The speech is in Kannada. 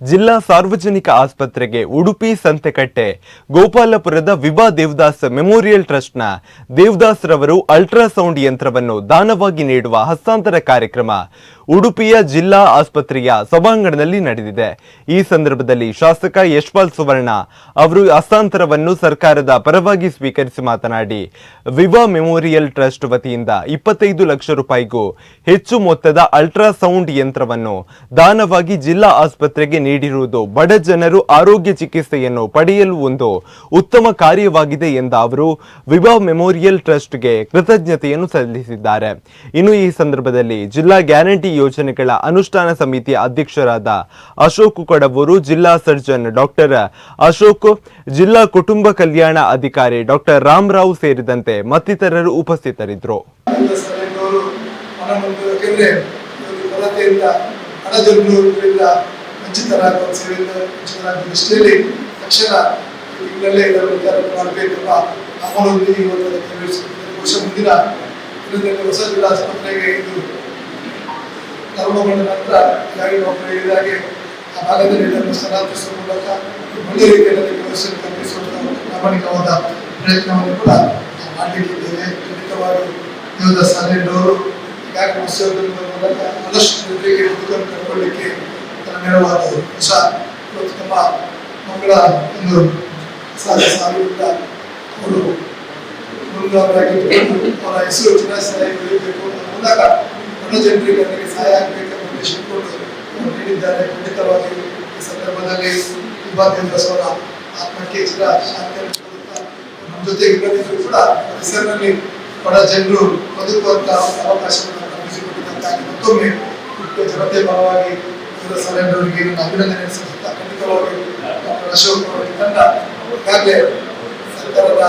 ಜಿಲ್ಲಾ ಸಾರ್ವಜನಿಕ ಆಸ್ಪತ್ರೆಗೆ ಉಡುಪಿ ಸಂತೆಕಟ್ಟೆ, ಗೋಪಾಲಪುರದ ವಿಭಾ ದೇವದಾಸ್ ಮೆಮೋರಿಯಲ್ ಟ್ರಸ್ಟ್ನ ದೇವದಾಸ್ ರವರು ಅಲ್ಟ್ರಾಸೌಂಡ್ ಯಂತ್ರವನ್ನು ದಾನವಾಗಿ ನೀಡುವ ಹಸ್ತಾಂತರ ಕಾರ್ಯಕ್ರಮ ಉಡುಪಿಯ ಜಿಲ್ಲಾ ಆಸ್ಪತ್ರೆಯ ಸಭಾಂಗಣದಲ್ಲಿ ನಡೆದಿದೆ. ಈ ಸಂದರ್ಭದಲ್ಲಿ ಶಾಸಕ ಯಶ್ಪಾಲ್ ಸುವರ್ಣ ಅವರು ಹಸ್ತಾಂತರವನ್ನು ಸರ್ಕಾರದ ಪರವಾಗಿ ಸ್ವೀಕರಿಸಿ ಮಾತನಾಡಿ, ವಿವಾ ಮೆಮೋರಿಯಲ್ ಟ್ರಸ್ಟ್ ವತಿಯಿಂದ ಇಪ್ಪತ್ತೈದು ಲಕ್ಷ ರೂಪಾಯಿಗೂ ಹೆಚ್ಚು ಮೊತ್ತದ ಅಲ್ಟ್ರಾಸೌಂಡ್ ಯಂತ್ರವನ್ನು ದಾನವಾಗಿ ಜಿಲ್ಲಾ ಆಸ್ಪತ್ರೆಗೆ ನೀಡಿರುವುದು ಬಡ ಜನರು ಆರೋಗ್ಯ ಚಿಕಿತ್ಸೆಯನ್ನು ಪಡೆಯಲು ಒಂದು ಉತ್ತಮ ಕಾರ್ಯವಾಗಿದೆ ಎಂದ ಅವರು, ವಿವಾ ಮೆಮೋರಿಯಲ್ ಟ್ರಸ್ಟ್ಗೆ ಕೃತಜ್ಞತೆಯನ್ನು ಸಲ್ಲಿಸಿದ್ದಾರೆ. ಇನ್ನು ಈ ಸಂದರ್ಭದಲ್ಲಿ ಜಿಲ್ಲಾ ಗ್ಯಾರಂಟಿ ಯೋಜನೆಗಳ ಅನುಷ್ಠಾನ ಸಮಿತಿಯ ಅಧ್ಯಕ್ಷರಾದ ಅಶೋಕ್ ಕೊಡವೂರು, ಜಿಲ್ಲಾ ಸರ್ಜನ್ ಡಾಕ್ಟರ್ ಅಶೋಕ್, ಜಿಲ್ಲಾ ಕುಟುಂಬ ಕಲ್ಯಾಣ ಅಧಿಕಾರಿ ಡಾಕ್ಟರ್ ರಾಮರಾವ್ ಸೇರಿದಂತೆ ಮತ್ತಿತರರು ಉಪಸ್ಥಿತರಿದ್ದರು. ಹೊಸ ಜಿಲ್ಲಾ ಆಸ್ಪತ್ರೆಗೆ ಇದು ಪ್ರಾರಂಭಗೊಂಡ ನಂತರ ಈಗಾಗಲೇ ಡಾಕ್ಟರ್ ಹೇಳಿದಾಗೆ ಆ ಭಾಗದಲ್ಲಿ ಇದನ್ನು ಸಲಾಪಿಸುವ ಮೂಲಕ ಒಳ್ಳೆ ರೀತಿಯಲ್ಲಿ ಪ್ರದರ್ಶನ ಕಲ್ಪಿಸುವಂತಹ ಪ್ರಾಮಾಣಿಕವಾದ ಪ್ರಯತ್ನವನ್ನು ಕೂಡ ನಾವು ಮಾಡಲಿಕ್ಕಿದ್ದೇವೆ ಖಂಡಿತವಾಗಿ ದೇವದ ಸಾಲಿಡೋರು ಯಾಕೆ ಉತ್ಸವದ ಮೂಲಕ ಆದಷ್ಟು ಜೊತೆಗೆ ಬದುಕನ್ನು ಕಟ್ಕೊಳ್ಳಿಕ್ಕೆ ತನ್ನ ನೆರವಾದವರು ಹೊಸ ಇವತ್ತು ತಮ್ಮ ಮಕ್ಕಳ ಒಂದು ಸಾಲ ಸಾಲಿಯಿಂದ ಅವರು ಮುಂದಾಗಿ ಅವರ ಹೆಸರು ಅನ್ನೋ ಮೂಲಕ ಬಡ ಜನರಿಗೆ ಅದಕ್ಕೆ ಸಹಾಯ ಆಗಬೇಕು ಅನ್ನೋ ಉದ್ದೇಶ ನೀಡಿದ್ದಾರೆ. ಖಂಡಿತವಾಗಿ ಈ ಸಂದರ್ಭದಲ್ಲಿ ವಿಭಾಗದಿಂದ ಸೌರ ಆತ್ಮಕ್ಕೆ ಚಿರ ಕೊಡುತ್ತಾ ನಮ್ಮ ಜೊತೆ ಇಲ್ಲದಿದ್ರು ಕೂಡ ಪರಿಸರದಲ್ಲಿ ಬಡ ಜನರು ಬದುಕುವಂತಹ ಅವಕಾಶವನ್ನು ಕಲ್ಪಿಸಿಕೊಟ್ಟಿದ್ದಂತಾಗಿ ಮತ್ತೊಮ್ಮೆ ಜನತೆ ಪರವಾಗಿ ಇವರ ಸಲಹೆಯವರಿಗೆ ಅಭಿನಂದನೆ ಸಲ್ಲಿಸುತ್ತಾ ಖಂಡಿತವಾಗಿ ಡಾಕ್ಟರ್ ಅಶೋಕ್ ಅವರ ತಂಡ, ಈಗಾಗಲೇ ಸರ್ಕಾರದ